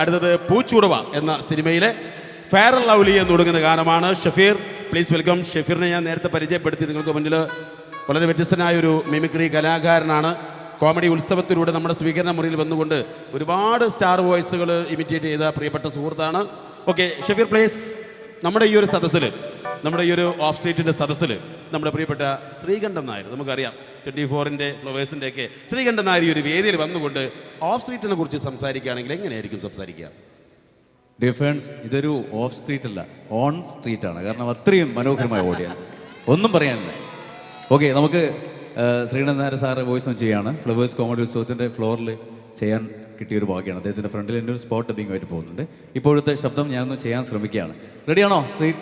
അടുത്തത് പൂച്ചൂടവ എന്ന സിനിമയിലെ ഫെയർ ലവ്ലി എന്ന് തുടങ്ങുന്ന ഗാനമാണ്. ഷഫീർ പ്ലീസ് വെൽക്കം ഷഫീറിനെ ഞാൻ നേരത്തെ പരിചയപ്പെടുത്തി. നിങ്ങൾക്ക് മുന്നിൽ വളരെ വ്യത്യസ്തനായ ഒരു മിമിക്രി കലാകാരനാണ്. കോമഡി ഉത്സവത്തിലൂടെ നമ്മുടെ സ്വീകരണ മുറിയിൽ വന്നുകൊണ്ട് ഒരുപാട് സ്റ്റാർ വോയിസുകൾ ഇമിറ്റേറ്റ് ചെയ്ത പ്രിയപ്പെട്ട സുഹൃത്താണ്. ഓക്കെ ഷഫീർ പ്ലീസ് നമ്മുടെ ഈ ഒരു സദസ്സിൽ നമ്മുടെ ഈ ഒരു ഓഫ് സ്ട്രീറ്റിന്റെ സദസ്സിൽ നമ്മുടെ പ്രിയപ്പെട്ട ശ്രീകണ്ഠൻ നായർ. നമുക്കറിയാം ട്വന്റി ഫോറിന്റെ ഫ്ലവേഴ്സിന്റെ ഒക്കെ ശ്രീകണ്ഠൻ നായർ ഈ ഒരു വേദിയിൽ വന്നുകൊണ്ട് ഓഫ് സ്ട്രീറ്റിനെ കുറിച്ച് സംസാരിക്കുകയാണെങ്കിൽ എങ്ങനെയായിരിക്കും സംസാരിക്കുക? ഡിഫൻസ് ഇതൊരു ഓഫ് സ്ട്രീറ്റ് അല്ല ഓൺ സ്ട്രീറ്റ് ആണ്. കാരണം അത്രയും മനോഹരമായ ഓഡിയൻസ് ഒന്നും പറയാനില്ല. ഓക്കെ നമുക്ക് Sreekantan Nair sir voice on ചെയ്യാണ്. ഫ്ലവേഴ്സ് കോമഡി ഉത്സവത്തിന്റെ ഫ്ലോറിൽ ചെയ്യാൻ കിട്ടിയ ഒരു ഭാഗ്യമാണ്. അദ്ദേഹത്തിന്റെ ഫ്രണ്ടിൽ എന്റെ ഒരു സ്പോട്ട് ഡബിങ് ആയിട്ട് പോകുന്നുണ്ട്. ഇപ്പോഴത്തെ ശബ്ദം ഞാനൊന്ന് ചെയ്യാൻ ശ്രമിക്കുകയാണ്. റെഡിയാണോ സ്ട്രീറ്റ്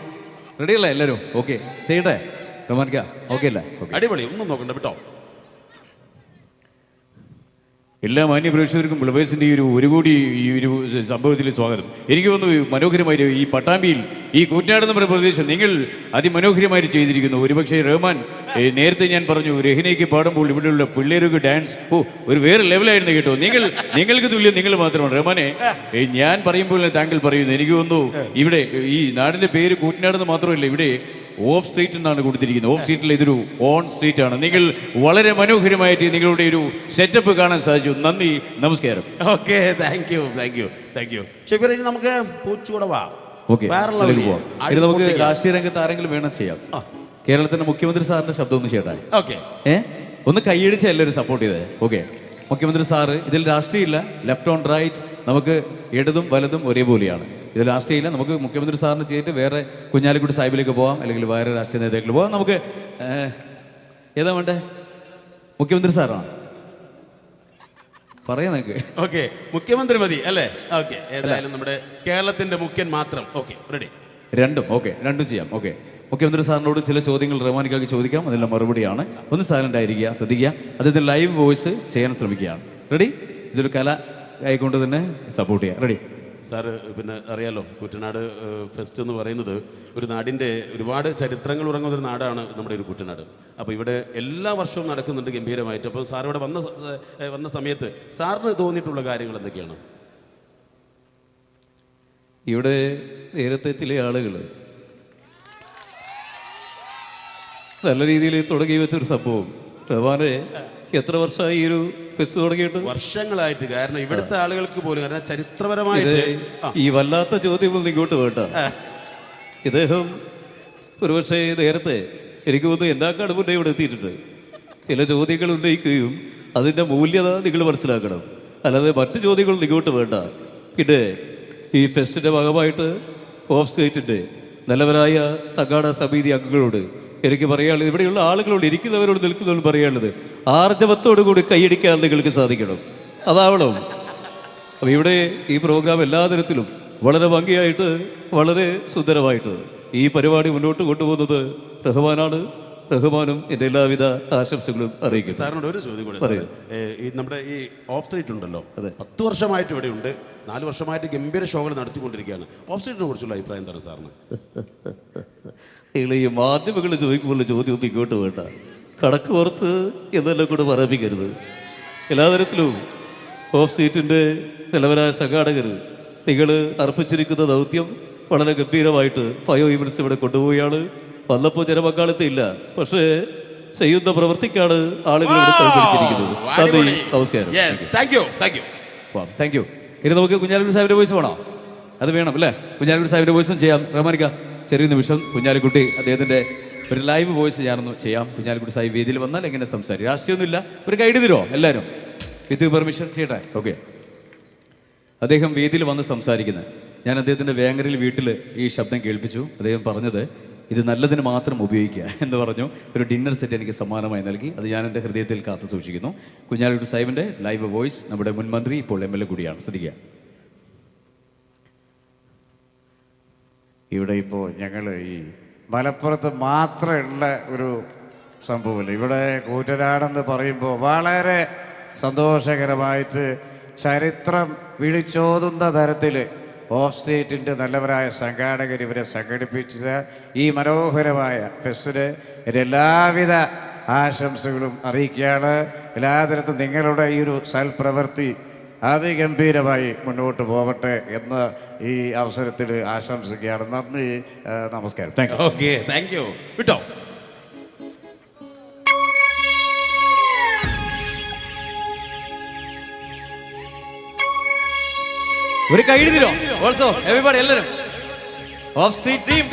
റെഡിയല്ലേ എല്ലാവരും? ഓക്കെ ചെയ്യട്ടെ? ഓക്കെ അല്ലേ? അടിപൊളി. ഒന്നും നോക്കണ്ട കേട്ടോ എല്ലാ മാന്യ പ്രേക്ഷകർക്കും ഫ്ലവേഴ്സിന്റെ ഈ ഒരു ഒരു കോടി ഈ ഒരു സംഭവത്തിൽ സ്വാഗതം. എനിക്ക് തോന്നുന്നു മനോഹരമായി ഈ പട്ടാമ്പിയിൽ ഈ കൂറ്റനാട് പറയുന്ന പ്രദേശം നിങ്ങൾ അതിമനോഹരമായി ചെയ്തിരിക്കുന്നു. ഒരുപക്ഷെ റഹ്മാൻ നേരത്തെ ഞാൻ പറഞ്ഞു രഹിനയ്ക്ക് പാടുമ്പോൾ ഇവിടെയുള്ള പിള്ളേർക്ക് ഡാൻസ് ഓ ഒരു വേറെ ലെവലായിരുന്നു കേട്ടോ. നിങ്ങൾ നിങ്ങൾക്ക് തുല്യം നിങ്ങൾ മാത്രമാണ്. റഹ്മാനെ ഞാൻ പറയുമ്പോൾ താങ്കൾ പറയുന്നു എനിക്ക് തോന്നുന്നു ഇവിടെ ഈ നാടിന്റെ പേര് കൂറ്റനാടെന്ന് മാത്രമല്ല ഇവിടെ ഓഫ് സ്ട്രീറ്റ് എന്നാണ് കൊടുത്തിരിക്കുന്നത്. ഓഫ് സ്ട്രീറ്റിൽ ഇതൊരു ഓൺ സ്ട്രീറ്റ് ആണ്. നിങ്ങൾ വളരെ മനോഹരമായിട്ട് നിങ്ങളുടെ ഒരു സെറ്റപ്പ് കാണാൻ സാധിച്ചു. നന്ദി. നമസ്കാരം. Okay thank you thank you thank you Shafeer ഇനി നമുക്ക് ഓക്കെ ഇത് നമുക്ക് രാഷ്ട്രീയ രംഗത്ത് ആരെങ്കിലും വേണം ചെയ്യാം. കേരളത്തിന്റെ മുഖ്യമന്ത്രി സാറിന്റെ ശബ്ദം ഒന്ന് ചെയ്യട്ടെ ഓക്കെ ഏ? ഒന്ന് കൈയടിച്ച് എല്ലാവരും സപ്പോർട്ട് ചെയ്തേ. ഓക്കെ മുഖ്യമന്ത്രി സാറ് ഇതിൽ രാഷ്ട്രീയമില്ല. ലെഫ്റ്റ് ഓൺ റൈറ്റ് നമുക്ക് ഇടതും വലതും ഒരേപോലെയാണ്. ഇതിൽ ചെയ്യില്ല. നമുക്ക് മുഖ്യമന്ത്രി സാറിന് ചെയ്തിട്ട് വേറെ കുഞ്ഞാലിക്കുട്ടി സാഹിബിലേക്ക് പോകാം അല്ലെങ്കിൽ വേറെ രാഷ്ട്രീയ നേതാക്കൾ പോകാം നമുക്ക് ഏതാ വേണ്ടേ? മുഖ്യമന്ത്രി സാറാണ്? പറയാം നിങ്ങൾക്ക് ഓക്കെ. മുഖ്യമന്ത്രി മതി അല്ലേ? ഓക്കെ. ഏതായാലും നമ്മുടെ കേരളത്തിന്റെ മുഖ്യൻ മാത്രം. ഓക്കെ റെഡി രണ്ടും ഓക്കെ. രണ്ടും ചെയ്യാം. ഓക്കെ. മുഖ്യമന്ത്രി സാറിനോട് ചില ചോദ്യങ്ങൾ റഹ്മാനിക്കാക്ക് ചോദിക്കാം. അതിനുള്ള മറുപടിയാണ്. ഒന്ന് സൈലന്റ് ആയിരിക്കുക. ശ്രദ്ധിക്കുക. അദ്ദേഹത്തിന് ലൈവ് വോയിസ് ചെയ്യാൻ ശ്രമിക്കുകയാണ്. റെഡി ഇതൊരു കല ആയിക്കൊണ്ട് തന്നെ സപ്പോർട്ട് ചെയ്യാം. റെഡി സാറ് പിന്നെ അറിയാലോ കുട്ടനാട് ഫെസ്റ്റ് എന്ന് പറയുന്നത് ഒരു നാടിന്റെ ഒരുപാട് ചരിത്രങ്ങൾ ഉറങ്ങുന്ന ഒരു നാടാണ് നമ്മുടെ ഒരു കുട്ടനാട് അപ്പോൾ ഇവിടെ എല്ലാ വർഷവും നടക്കുന്നുണ്ട് ഗംഭീരമായിട്ട്. അപ്പോൾ സാർ ഇവിടെ വന്ന വന്ന സമയത്ത് സാറിന് തോന്നിയിട്ടുള്ള കാര്യങ്ങൾ എന്തൊക്കെയാണ്? ഇവിടെ നേരത്തെ ചില ആളുകൾ നല്ല രീതിയിൽ തുടങ്ങി വെച്ചൊരു സംഭവം. റഹ്മാനെ എത്ര വർഷമായി ഈ ഒരു ഫെസ്റ്റ് തുടങ്ങിയിട്ട്? വർഷങ്ങളായിട്ട്. കാരണം ഇവിടുത്തെ ആളുകൾക്ക് പോലും കാരണം ചരിത്രപരമായിട്ട് ഈ വല്ലാത്ത ചോദ്യം ഒന്നും ഇങ്ങോട്ട് വേണ്ട. ഇദ്ദേഹം ഒരുപക്ഷെ നേരത്തെ എനിക്ക് തോന്നുന്നു എന്നാക്കാട് മുന്നേ ഇവിടെ എത്തിയിട്ടുണ്ട്. ചില ചോദ്യങ്ങൾ ഉന്നയിക്കുകയും അതിന്റെ മൂല്യത നിങ്ങൾ മനസ്സിലാക്കണം. അല്ലാതെ മറ്റു ചോദ്യങ്ങൾ ഇങ്ങോട്ട് വേണ്ട. പിന്നെ ഈ ഫെസ്റ്റിന്റെ ഭാഗമായിട്ട് ഓഫ് സ്റ്റേറ്റിന്റെ നല്ലവരായ സംഘാടന സമിതി അംഗങ്ങളോട് എനിക്ക് പറയാനുള്ളത് ഇവിടെയുള്ള ആളുകളോട് ഇരിക്കുന്നവരോട് നിൽക്കുന്നവരോട് പറയാനുള്ളത് ആർജവത്തോടു കൂടി കൈയടിക്കാൻ നിങ്ങൾക്ക് സാധിക്കണം. അതാവണം. അപ്പോൾ ഇവിടെ ഈ പ്രോഗ്രാം എല്ലാ തരത്തിലും വളരെ ഭംഗിയായിട്ട് വളരെ സുന്ദരമായിട്ട് ഈ പരിപാടി മുന്നോട്ട് കൊണ്ടുപോകുന്നത് റഹ്മാനാണ്. റഹ്മാനും എന്റെ എല്ലാവിധ ആശംസകളും അറിയിക്കും സാറിനോട് ഒരു ചോദ്യം കൂടെ. ഈ നമ്മുടെ ഈ ഓഫ് സ്ട്രീറ്റ് ഉണ്ടല്ലോ. പത്ത് വർഷമായിട്ട് ഇവിടെ ഉണ്ട് നാല് വർഷമായിട്ട് ഗംഭീര ഷോകൾ നടത്തിക്കൊണ്ടിരിക്കുകയാണ്. ഓഫ് സ്ട്രീറ്റിനെ കുറിച്ചുള്ള അഭിപ്രായം എന്താണ് സാറിന്? നിങ്ങൾ ഈ മാധ്യമങ്ങൾ ചോദിക്കുമ്പോൾ ചോദ്യം ഒന്നും ഇങ്ങോട്ട് വേണ്ട. കടക്ക് പുറത്ത് എന്നെല്ലാം കൂടെ പറയിപ്പിക്കരുത്. എല്ലാ തരത്തിലും ഓഫ് സീറ്റിന്റെ നിലവരായ സംഘാടകർ നിങ്ങൾ അർപ്പിച്ചിരിക്കുന്ന ദൗത്യം വളരെ ഗംഭീരമായിട്ട് ഫയോ ഇവൻസ് ഇവിടെ കൊണ്ടുപോവുകയാണ്. വന്നപ്പോൾ ജനപങ്കാളിത്തം ഇല്ല. പക്ഷേ ചെയ്യുന്ന പ്രവൃത്തിക്കാണ് ആളുകൾ ഇവിടെ നന്ദി. നമസ്കാരം. താങ്ക് യു ഇനി നമുക്ക് കുഞ്ഞാലിക്കുട്ടി സാഹിബിന്റെ വോയിസ് വേണോ? അത് വേണം അല്ലേ? കുഞ്ഞാലിക്കുട്ടി സാഹിബിന്റെ വോയിസും ചെയ്യാം. റഹ്മാനിക്ക. ചെറിയ നിമിഷം കുഞ്ഞാലിക്കുട്ടി അദ്ദേഹത്തിന്റെ ഒരു ലൈവ് വോയിസ് ഞാനൊന്ന് ചെയ്യാം. കുഞ്ഞാലിക്കുട്ടി സാഹിബ് വേദിയിൽ വന്നാൽ എങ്ങനെ സംസാരിക്കും? രാഷ്ട്രീയമൊന്നുമില്ല. ഒരു ഗൈഡ് തരുമോ എല്ലാവരും? വിത്ത് പെർമിഷൻ ചെയ്യട്ടെ? ഓക്കെ അദ്ദേഹം വേദിയിൽ വന്ന് സംസാരിക്കുന്നത്. ഞാൻ അദ്ദേഹത്തിന്റെ വേങ്ങരയിൽ വീട്ടിൽ ഈ ശബ്ദം കേൾപ്പിച്ചു. അദ്ദേഹം പറഞ്ഞത് ഇത് നല്ലതിന് മാത്രം ഉപയോഗിക്കുക എന്ന് പറഞ്ഞു. ഒരു ഡിന്നർ സെറ്റ് എനിക്ക് സമ്മാനമായി നൽകി. അത് ഞാൻ എന്റെ ഹൃദയത്തിൽ കാത്തു സൂക്ഷിക്കുന്നു കുഞ്ഞാലിക്കുട്ടി സാഹിബിന്റെ ലൈവ് വോയിസ് നമ്മുടെ മുൻമന്ത്രി ഇപ്പോൾ എം എൽ എ കൂടിയാണ്. ശ്രദ്ധിക്കുക. ഇവിടെ ഇപ്പോൾ ഞങ്ങൾ ഈ മലപ്പുറത്ത് മാത്രമുള്ള ഒരു സംഭവമില്ല. ഇവിടെ കൂറ്റനാടെന്ന് പറയുമ്പോൾ വളരെ സന്തോഷകരമായിട്ട് ചരിത്രം വിളിച്ചോതുന്ന തരത്തിൽ ഓഫ് സ്റ്റേറ്റിന്റെ നല്ലവരായ സംഘാടകർ ഇവരെ സംഘടിപ്പിച്ച ഈ മനോഹരമായ ഫെസ്റ്റിന് എല്ലാവിധ ആശംസകളും അറിയിക്കുകയാണ്. എല്ലാ നിങ്ങളുടെ ഈ ഒരു സൽപ്രവൃത്തി അതിഗംഭീരമായി മുന്നോട്ട് പോകട്ടെ എന്ന് ഈ അവസരത്തിൽ ആശംസിക്കുകയാണ്. നന്ദി നമസ്കാരം. Thank you okay thank you വിട്ടോ. ഒരു കൈ എഴുതിരോ ഓൾസോ എവരിബഡി എല്ലാവരും off street team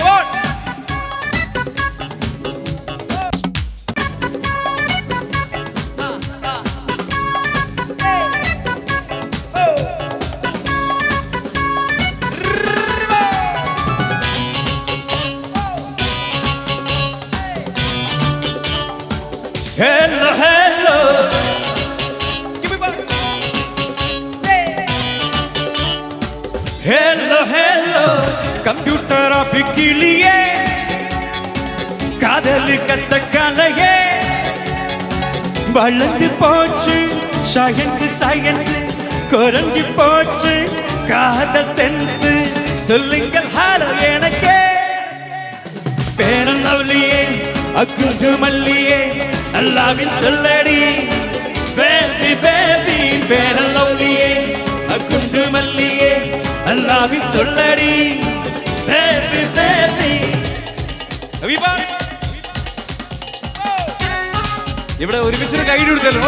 Hello, hello. Give me back. Say. Hello, hello. Computer ஆஃபிக்கிளியே காதலு கத்த கலையே வளர்ந்து போச்சு சயன்ஸ் சயன்ஸ் குறைஞ்சு போச்சு காதல் சென்ஸ் சொல்லுங்கள் ஹாலோ எனக்கே பேரன் அவளியே அக்குது மல்லியே அல்லாவி சொல்லடி பேபி பேபி பேரந்தவளியே அக்குண்டு மல்லியே அல்லாவி சொல்லடி பேபி பேபி ഇവിടെ ഒരുമിച്ചൊരു കൈ കൊടുത്തല്ലോ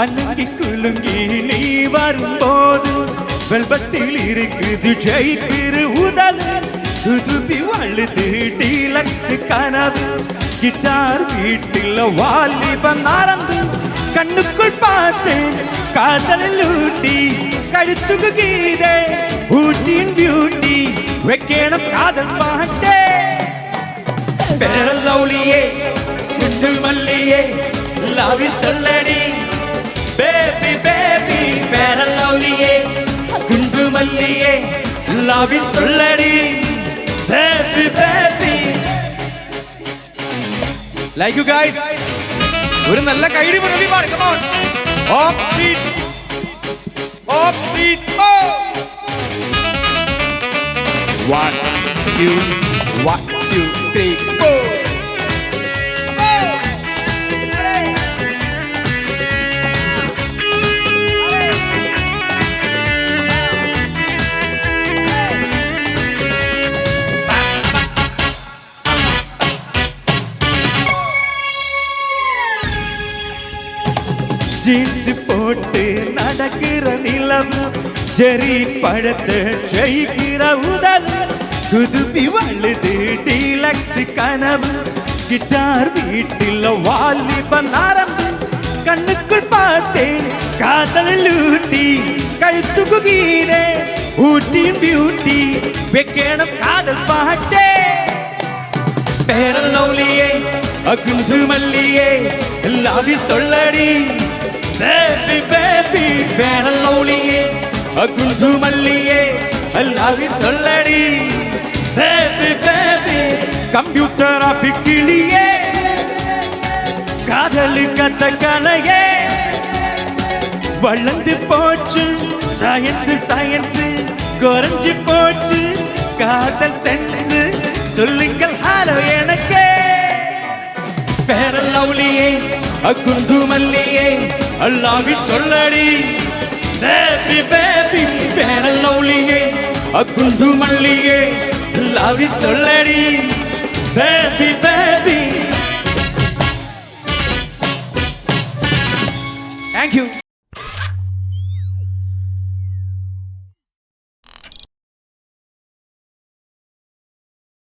அணுங்கி குலுங்கி நீ வரும்போது வெல்பத்தில் இருக்குது ஜெயிப்பிரு உதல். துதுப்பி வழுது டீலக்ஸ் கனவு கிட்டார் வீட்டில் வாலிபம் ஆரம்பு கண்ணுக்குள் பார்த்தேன் காதலில் ஊட்டி கழுத்துக்கு கீதே ஊட்டியின் பியூட்டி வைக்கணும் காதல் பாட்டே. பெரல் லவ்லியே குண்டு மல்லியே லவ் சொல்லடி. சரநௌலியே குண்டு மல்லியே லவ் இஸ் சொல்லடி baby baby like you guys ഒരു നല്ല കൈഡി മുരളി പാട് come on off street off street oh 1 2 1 2 jeans போட்டு நடக்கிற நிலவு ஜெரி பழத்தை ஜெயிக்கிற உதல் குதுப்பி வழுது டீலக்ஸ் கனவு கிட்டார் வீட்டில் வாலிபன் ஆரம்பு கண்ணுக்குள் பார்த்தேன் காதலில் ஊட்டி கழுத்துக்கு கீரே ஊட்டியின் பியூட்டி வைக்கணும் காதல் பாட்டே பேரல்லவுலியே அகுந்து மல்லியே எல்லாவி சொல்லடி பேபி பேபி பேரல்லவுலியே அகுந்து மல்லியே எல்லாவி சொல்லடி. பேபி பேபி கம்ப்யூட்டர் கிளியே. காதலு கத்த கலையே. வளர்ந்து போச்சு சயின்ஸ் சயின்ஸ் குறைஞ்சு போச்சு காதல் சென்ஸ் சொல்லுங்கள் ஹலோ எனக்கே. பேரல்லவுலியே அக்குந்து மல்லியே அல்லாவி சொல்லடி. பேபி பேபி பேரல் பேரல்லவுலியே அக்குந்து மல்லியே அல்லாவி சொல்லடி. Baby baby. தேங்க்யூ